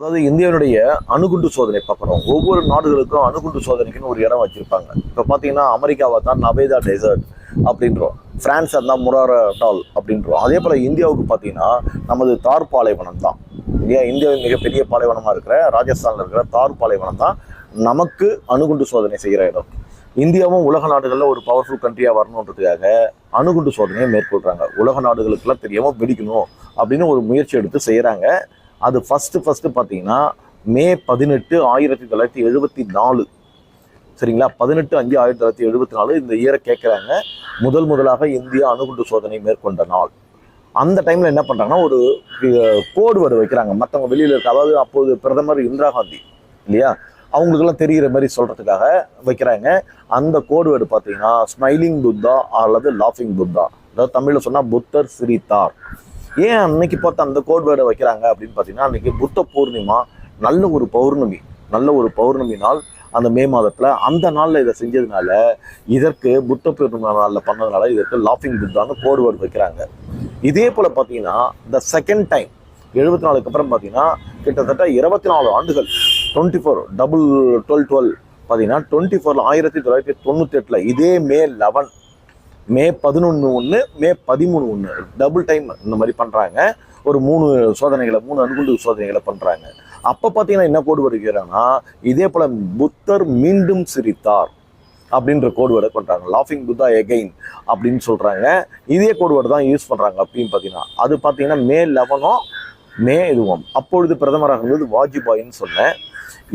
அதாவது இந்தியாவுடைய அணுகுண்டு சோதனை பார்க்குறோம். ஒவ்வொரு நாடுகளுக்கும் அணுகுண்டு சோதனைக்குன்னு ஒரு இடம் வச்சுருப்பாங்க. இப்போ பார்த்தீங்கன்னா அமெரிக்காவை தான் நவேதா டெசர்ட் அப்படின்றோம். பிரான்ஸ் தான் முராரா டால் அப்படின்றோம். அதே போல் இந்தியாவுக்கு பார்த்தீங்கன்னா நமது தார் பாலைவனம் தான். இந்தியா இந்தியாவின் மிகப்பெரிய பாலைவனமாக இருக்கிற ராஜஸ்தானில் இருக்கிற தார் பாலைவனம் தான் நமக்கு அணுகுண்டு சோதனை செய்கிற இடம். இந்தியாவும் உலக நாடுகளில் ஒரு பவர்ஃபுல் கண்ட்ரியாக வரணுன்றதுக்காக அணுகுண்டு சோதனையை மேற்கொள்கிறாங்க உலக நாடுகளுக்கெல்லாம் தெரியாமல் வெடிக்கணும் அப்படின்னு ஒரு முயற்சி எடுத்து செய்கிறாங்க அது ஃபஸ்ட்டு ஃபஸ்ட்டு பார்த்தீங்கன்னா மே பதினெட்டு ஆயிரத்தி தொள்ளாயிரத்தி எழுபத்தி நாலு. சரிங்களா? பதினெட்டு அஞ்சு ஆயிரத்தி தொள்ளாயிரத்தி எழுபத்தி நாலு இந்த இயரை கேட்குறாங்க முதல் முதலாக இந்தியா அணுகுண்டு சோதனை மேற்கொண்ட நாள். அந்த டைமில் என்ன பண்ணுறாங்கன்னா ஒரு கோடு வேர்டு வைக்கிறாங்க. மற்றவங்க வெளியில் இருக்க அதாவது அப்போது பிரதமர் இந்திரா காந்தி இல்லையா? அவங்களுக்கெல்லாம் தெரிகிற மாதிரி சொல்கிறதுக்காக வைக்கிறாங்க. அந்த கோடு வேர்டு பார்த்தீங்கன்னா ஸ்மைலிங் புத்தா அல்லது லாஃபிங் புத்தா அதாவது தமிழில் சொன்னால் புத்தர் சிரித்தார். ஏன் அன்னைக்கு பார்த்து அந்த கோட் வேர்டை வைக்கிறாங்க அப்படின்னு பார்த்தீங்கன்னா அன்னைக்கு புத்த பூர்ணிமா நல்ல ஒரு பௌர்ணமி நல்ல ஒரு பௌர்ணமி நாள் அந்த மே மாதத்தில். அந்த நாளில் இதை செஞ்சதுனால இதற்கு புத்த பூர்ணிமா நாளில் பண்ணதுனால இதற்கு லாஃபிங் புத்தான்னு கோட் வேர்டு வைக்கிறாங்க. இதே போல் பார்த்தீங்கன்னா த செகண்ட் டைம் எழுபத்தி நாலுக்கு அப்புறம் பார்த்தீங்கன்னா கிட்டத்தட்ட இருபத்தி நாலு ஆண்டுகள் twenty four double twelve twelve பார்த்தீங்கன்னா டுவெண்ட்டி ஃபோரில் ஆயிரத்தி தொள்ளாயிரத்தி தொண்ணூற்றி எட்டில் இதே மே லெவன் மே பதினொன்று ஒன்று மே பதிமூணு ஒன்று டபுள் டைம் இந்த மாதிரி பண்ணுறாங்க ஒரு மூணு சோதனைகளை மூணு அணுகுண்டு சோதனைகளை பண்ணுறாங்க அப்போ பார்த்தீங்கன்னா என்ன கோடு வருகிறாங்கன்னா இதே போல் புத்தர் மீண்டும் சிரித்தார் அப்படின்ற கோடுவேர்டை பண்ணுறாங்க லாஃபிங் புத்தா எகைன் அப்படின்னு சொல்கிறாங்க இதே கோடுவேர்டு தான் யூஸ் பண்ணுறாங்க அப்படின்னு பார்த்தீங்கன்னா அது பார்த்தீங்கன்னா மே லெவனும் மே இதுவும். அப்பொழுது பிரதமராக இருந்தது வாஜ்பாயின்னு சொன்னேன்.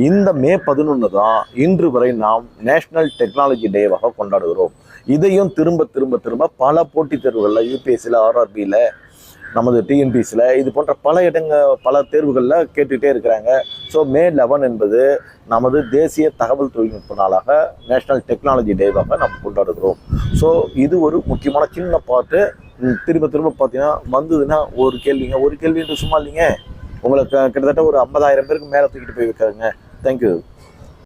இந்த மே பதினொன்று தான் இன்று வரை நாம் நேஷ்னல் டெக்னாலஜி டேவாக கொண்டாடுகிறோம். இதையும் திரும்ப திரும்ப திரும்ப பல போட்டித் தேர்வுகளில் யூபிஎஸ்சியில் ஆர்ஆர்பியில் நமது டிஎன்பிசியில் இது போன்ற பல இடங்க பல தேர்வுகளில் கேட்டுகிட்டே இருக்கிறாங்க. ஸோ மே லெவன் என்பது நமது தேசிய தகவல் தொழில்நுட்ப நாளாக நேஷனல் டெக்னாலஜி டேவாக நாம் கொண்டாடுகிறோம். ஸோ இது ஒரு முக்கியமான சின்ன பாட்டு. திரும்ப திரும்ப பார்த்தீங்கன்னா வந்ததுன்னா ஒரு கேள்விங்க. ஒரு கேள்வின்றது சும்மா இல்லைங்க. உங்களுக்கு கிட்டத்தட்ட ஒரு ஐம்பதாயிரம் பேருக்கு மேலே தூக்கிட்டு போய் வைக்கிறாங்க தேங்க்யூ